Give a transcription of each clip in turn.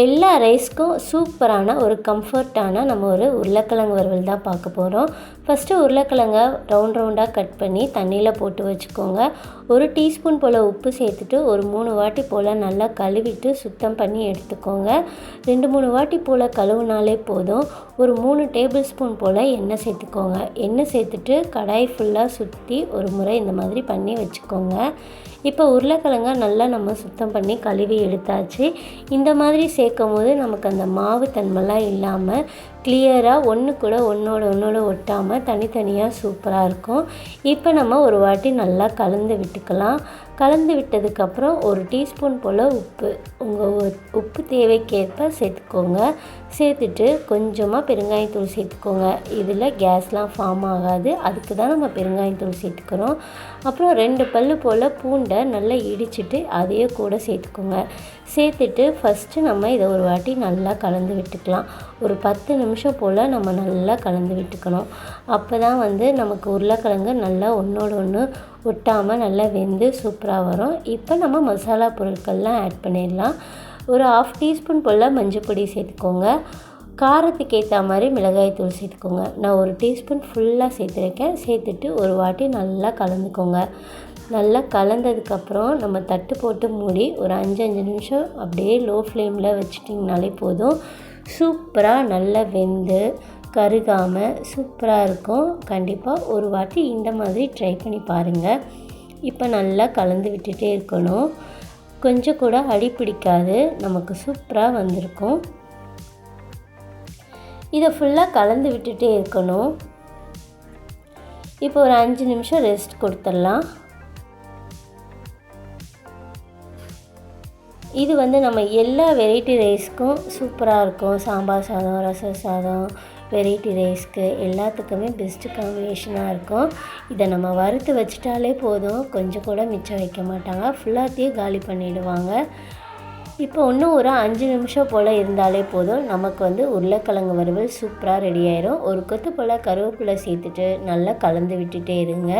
எல்லா ரைஸ்க்கும் சூப்பரான ஒரு கம்ஃபர்ட்டான நம்ம ஒரு உருளைக்கிழங்கு வறுவல் தான் பார்க்க போகிறோம் ஃபஸ்ட்டு உருளைக்கிழங்கை ரவுண்ட் ரவுண்டாக கட் பண்ணி தண்ணியில் போட்டு வச்சுக்கோங்க. ஒரு டீஸ்பூன் போல் உப்பு சேர்த்துட்டு ஒரு மூணு வாட்டி போல் நல்லா கழுவிட்டு சுத்தம் பண்ணி எடுத்துக்கோங்க. ரெண்டு மூணு வாட்டி போல் கழுவுனாலே போதும். ஒரு மூணு டேபிள் ஸ்பூன் போல் எண்ணெய் சேர்த்துக்கோங்க. எண்ணெய் சேர்த்துட்டு கடாய் ஃபுல்லாக சுற்றி ஒரு முறை இந்த மாதிரி பண்ணி வச்சுக்கோங்க. இப்போ உருளைக்கிழங்க நல்லா நம்ம சுத்தம் பண்ணி கழுவி எடுத்தாச்சு. இந்த மாதிரி சேர்க்கும் போது நமக்கு அந்த மாவு தன்மைலாம் இல்லாமல் கிளியராக ஒன்று கூட ஒன்றோட ஒன்றோட ஒட்டாமல் தனித்தனியாக சூப்பராக இருக்கும். இப்போ நம்ம ஒரு வாட்டி நல்லா கலந்து விட்டுக்கலாம். கலந்து விட்டதுக்கப்புறம் ஒரு டீஸ்பூன் போல் உப்பு. உங்கள் உப்பு தேவைக்கேற்ப சேர்த்துக்கோங்க. சேர்த்துட்டு கொஞ்சமாக பெருங்காயத்தூள் சேர்த்துக்கோங்க. இதில் கேஸ்லாம் ஃபார்ம் ஆகாது. அதுக்கு தான் நம்ம பெருங்காயத்தூள் சேர்த்துக்கிறோம். அப்புறம் ரெண்டு பல் போல் பூண்டை நல்லா இடிச்சிட்டு அதையே கூட சேர்த்துக்கோங்க. சேர்த்துட்டு ஃபஸ்ட்டு நம்ம இதை ஒரு வாட்டி நல்லா கலந்து விட்டுக்கலாம். ஒரு பத்து நிமிஷம் போல் நம்ம நல்லா கலந்து விட்டுக்கணும். அப்போ தான் வந்து நமக்கு உருளைக்கிழங்கு நல்லா ஒன்றோட ஒன்று ஒட்டாமல் நல்லா வெந்து சூப்பராக வரும். இப்போ நம்ம மசாலா பொருட்கள்லாம் ஆட் பண்ணிடலாம். ஒரு ஆஃப் டீஸ்பூன் போல் மஞ்சள் பொடி சேர்த்துக்கோங்க. காரத்துக்கு ஏற்ற மாதிரி மிளகாய் தூள் சேர்த்துக்கோங்க. நான் ஒரு டீஸ்பூன் ஃபுல்லாக சேர்த்துருக்கேன். சேர்த்துட்டு ஒரு வாட்டி நல்லா கலந்துக்கோங்க. நல்லா கலந்ததுக்கப்புறம் நம்ம தட்டு போட்டு மூடி ஒரு அஞ்சு அஞ்சு நிமிஷம் அப்படியே லோ ஃப்ளேமில் வச்சுட்டிங்கனாலே போதும். சூப்பராக நல்லா வெந்து கருகாமல் சூப்பராக இருக்கும். கண்டிப்பாக ஒரு வாட்டி இந்த மாதிரி ட்ரை பண்ணி பாருங்கள் இப்போ நல்லா கலந்து விட்டுட்டே இருக்கணும். கொஞ்சம் கூட அடி பிடிக்காது. நமக்கு சூப்பராக வந்திருக்கும். இதை ஃபுல்லாக கலந்து விட்டுட்டே இருக்கணும். இப்போ ஒரு அஞ்சு நிமிஷம் ரெஸ்ட் கொடுத்துடலாம். இது வந்து நம்ம எல்லா வெரைட்டி ரைஸ்க்கும் சூப்பராக இருக்கும். சாம்பார் சாதம் ரச சாதம் வெரைட்டி ரைஸ்க்கு எல்லாத்துக்குமே பெஸ்ட்டு காம்பினேஷனாக இருக்கும். இதை நம்ம வறுத்து வச்சிட்டாலே போதும். கொஞ்சம் கூட மிச்சம் வைக்க மாட்டாங்க. ஃபுல்லாத்தையும் காலி பண்ணிவிடுவாங்க இப்போ இன்னும் ஒரு அஞ்சு நிமிஷம் போல் இருந்தாலே போதும். நமக்கு வந்து உருளைக்கிழங்கு வறுவல் சூப்பராக ரெடி ஆயிரும். ஒரு கொத்து போல் கருவேப்பிலை சேர்த்துட்டு நல்லா கலந்து விட்டுட்டே இருங்க.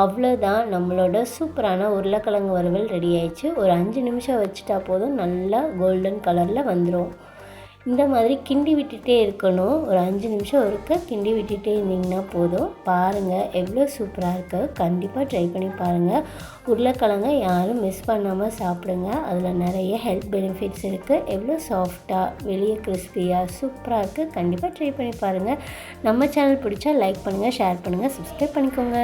அவ்வளோதான் நம்மளோட சூப்பரான உருளைக்கிழங்கு வறுவல் ரெடி ஆயிடுச்சு. ஒரு அஞ்சு நிமிஷம் வச்சுட்டா போதும். நல்லா கோல்டன் கலரில் வந்துடும் இந்த மாதிரி கிண்டி விட்டுகிட்டே இருக்கணும். ஒரு அஞ்சு நிமிஷம் இருக்க கிண்டி விட்டுகிட்டே இருந்தீங்கன்னா போதும். பாருங்கள் எவ்வளோ சூப்பராக இருக்குது கண்டிப்பாக ட்ரை பண்ணி பாருங்கள் உருளைக்கிழங்க யாரும் மிஸ் பண்ணாமல் சாப்பிடுங்க. அதில் நிறைய ஹெல்த் பெனிஃபிட்ஸ் இருக்குது எவ்வளோ சாஃப்டாக வெளியே கிறிஸ்பியாக சூப்பராக இருக்குது கண்டிப்பாக ட்ரை பண்ணி பாருங்கள் நம்ம சேனல் பிடிச்சா லைக் பண்ணுங்கள் ஷேர் பண்ணுங்கள் சப்ஸ்கிரைப் பண்ணிக்கோங்க.